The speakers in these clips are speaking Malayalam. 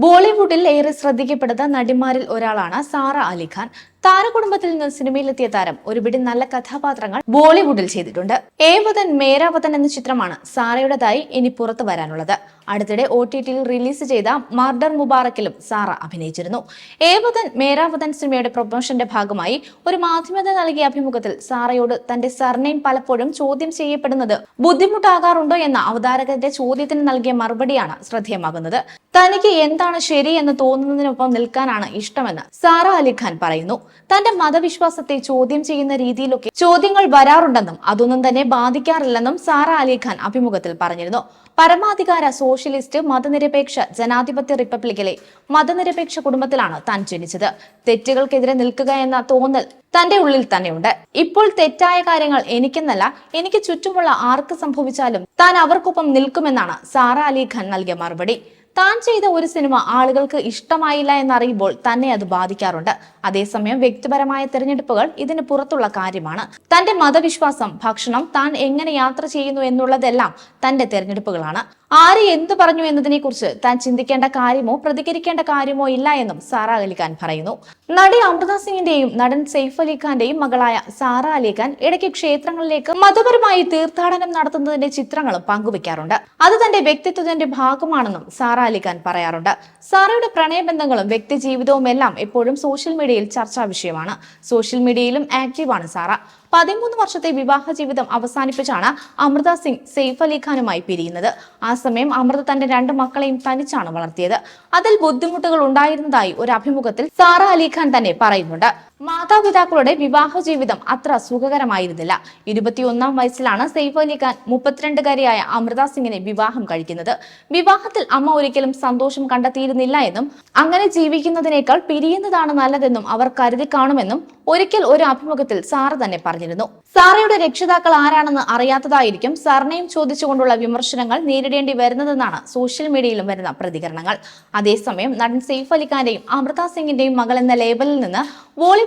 ബോളിവുഡിൽ ഏറെ ശ്രദ്ധിക്കപ്പെടുന്ന നടിമാരിൽ ഒരാളാണ് സാറ അലിഖാൻ താരകുടുംബത്തിൽ നിന്ന് സിനിമയിലെത്തിയ താരം ഒരുപിടി നല്ല കഥാപാത്രങ്ങൾ ബോളിവുഡിൽ ചെയ്തിട്ടുണ്ട്. ഏ വതൻ മേരാ എന്ന ചിത്രമാണ് സാറയുടേതായി ഇനി പുറത്തു വരാനുള്ളത്. അടുത്തിടെ ഒ ടി ടിയിൽ റിലീസ് ചെയ്ത മർഡർ മുബാറക്കിലും സാറ അഭിനയിച്ചിരുന്നു. ഏ വതൻ മേരാ സിനിമയുടെ പ്രൊമോഷന്റെ ഭാഗമായി ഒരു മാധ്യമത്തിന് നൽകിയ അഭിമുഖത്തിൽ സാറയോട് തന്റെ സർനെയിം പലപ്പോഴും ചോദ്യം ചെയ്യപ്പെടുന്നത് ബുദ്ധിമുട്ടാകാറുണ്ടോ എന്ന അവതാരകന്റെ ചോദ്യത്തിന് നൽകിയ മറുപടിയാണ് ശ്രദ്ധേയമാകുന്നത്. തനിക്ക് എന്താണ് ശരി എന്ന് തോന്നുന്നതിനൊപ്പം നിൽക്കാനാണ് ഇഷ്ടമെന്ന് സാറ അലിഖാൻ പറയുന്നു. തന്റെ മതവിശ്വാസത്തെ ചോദ്യം ചെയ്യുന്ന രീതിയിലൊക്കെ ചോദ്യങ്ങൾ വരാറുണ്ടെന്നും അതൊന്നും തന്നെ ബാധിക്കാറില്ലെന്നും സാറ അലിഖാൻ അഭിമുഖത്തിൽ പറഞ്ഞിരുന്നു. പരമാധികാര സോഷ്യലിസ്റ്റ് മതനിരപേക്ഷ ജനാധിപത്യ റിപ്പബ്ലിക്കിലെ മതനിരപേക്ഷ കുടുംബത്തിലാണ് താൻ ജനിച്ചത്. തെറ്റുകൾക്കെതിരെ നിൽക്കുക എന്ന തോന്നൽ തന്റെ ഉള്ളിൽ തന്നെയുണ്ട്. ഇപ്പോൾ തെറ്റായ കാര്യങ്ങൾ എനിക്കെന്നല്ല എനിക്ക് ചുറ്റുമുള്ള ആർക്ക് സംഭവിച്ചാലും താൻ അവർക്കൊപ്പം നിൽക്കുമെന്നാണ് സാറ അലിഖാൻ നൽകിയ മറുപടി. താൻ ചെയ്ത ഒരു സിനിമ ആളുകൾക്ക് ഇഷ്ടമായില്ല എന്നറിയുമ്പോൾ തന്നെ അത് ബാധിക്കാറുണ്ട്. അതേസമയം വ്യക്തിപരമായ തിരഞ്ഞെടുപ്പുകൾ ഇതിന് പുറത്തുള്ള കാര്യമാണ്. തന്റെ മതവിശ്വാസം ഭക്ഷണം താൻ എങ്ങനെ യാത്ര ചെയ്യുന്നു എന്നുള്ളതെല്ലാം തന്റെ തിരഞ്ഞെടുപ്പുകളാണ്. ആര് എന്തു പറഞ്ഞു എന്നതിനെ കുറിച്ച് താൻ ചിന്തിക്കേണ്ട കാര്യമോ പ്രതികരിക്കേണ്ട കാര്യമോ ഇല്ല എന്നും സാറ അലിഖാൻ പറയുന്നു. നടി അമൃത സിംഗിന്റെയും നടൻ സെയ്ഫ് അലിഖാന്റെയും മകളായ സാറ അലിഖാൻ ഇടയ്ക്ക് ക്ഷേത്രങ്ങളിലേക്ക് മതപരമായി തീർത്ഥാടനം നടത്തുന്നതിന്റെ ചിത്രങ്ങളും പങ്കുവെക്കാറുണ്ട്. അത് തന്റെ വ്യക്തിത്വത്തിന്റെ ഭാഗമാണെന്നും സാറ അലിഖാൻ പറയാറുണ്ട്. സാറയുടെ പ്രണയബന്ധങ്ങളും വ്യക്തി ജീവിതവും എല്ലാം എപ്പോഴും സോഷ്യൽ മീഡിയയിൽ ചർച്ചാ വിഷയമാണ്. സോഷ്യൽ മീഡിയയിലും ആക്റ്റീവാണ് സാറ. പതിമൂന്ന് വർഷത്തെ വിവാഹ ജീവിതം അവസാനിപ്പിച്ചാണ് അമൃത സിംഗ് സെയ്ഫ് അലിഖാനുമായി പിരിയുന്നത്. ആ സമയം അമൃത തന്റെ രണ്ട് മക്കളെയും തനിച്ചാണ് വളർത്തിയത്. അതിൽ ബുദ്ധിമുട്ടുകൾ ഉണ്ടായിരുന്നതായി ഒരു അഭിമുഖത്തിൽ സാറ അലിഖാൻ തന്നെ പറയുന്നുണ്ട്. മാതാപിതാക്കളുടെ വിവാഹ ജീവിതം അത്ര സുഖകരമായിരുന്നില്ല. ഇരുപത്തിയൊന്നാം വയസ്സിലാണ് സെയ്ഫ് അലി ഖാൻ മുപ്പത്തിരണ്ടുകാരിയായ അമൃത സിംഗിനെ വിവാഹം കഴിക്കുന്നത്. വിവാഹത്തിൽ അമ്മ ഒരിക്കലും സന്തോഷം കണ്ടെത്തിയിരുന്നില്ല എന്നും അങ്ങനെ ജീവിക്കുന്നതിനേക്കാൾ പിരിയുന്നതാണ് നല്ലതെന്നും അവർ കരുതി കാണുമെന്നും ഒരിക്കൽ ഒരു അഭിമുഖത്തിൽ സാറ തന്നെ പറഞ്ഞിരുന്നു. സാറയുടെ രക്ഷിതാക്കൾ ആരാണെന്ന് അറിയാത്തതായിരിക്കും സാറിനെയും ചോദിച്ചുകൊണ്ടുള്ള വിമർശനങ്ങൾ നേരിടേണ്ടി വരുന്നതെന്നാണ് സോഷ്യൽ മീഡിയയിലും വരുന്ന പ്രതികരണങ്ങൾ. അതേസമയം നടൻ സെയ്ഫ് അലിഖാന്റെയും അമൃത സിംഗിന്റെയും മകൾ എന്ന ലേബലിൽ നിന്ന്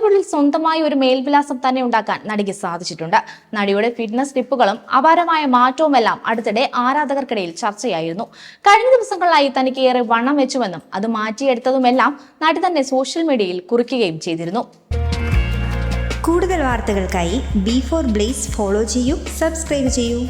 ബോളിവുഡിൽ സ്വന്തമായി ഒരു മേൽവിലാസം തന്നെ ഉണ്ടാക്കാൻ നടിക്ക് സാധിച്ചിട്ടുണ്ട്. നടിയുടെ ഫിറ്റ്നസ് ടിപ്പുകളും അപാരമായ മാറ്റവുമെല്ലാം അടുത്തിടെ ആരാധകർക്കിടയിൽ ചർച്ചയായിരുന്നു. കഴിഞ്ഞ ദിവസങ്ങളിലായി തനിക്ക് ഏറെ വണ്ണം വെച്ചുവെന്നും അത് മാറ്റിയെടുത്തതുമെല്ലാം നടി തന്നെ സോഷ്യൽ മീഡിയയിൽ കുറിക്കുകയും ചെയ്തിരുന്നു. കൂടുതൽ വാർത്തകൾക്കായി ബി ഫോർ ബ്ലേസ് ഫോളോ ചെയ്യൂ സബ്സ്ക്രൈബ് ചെയ്യൂ.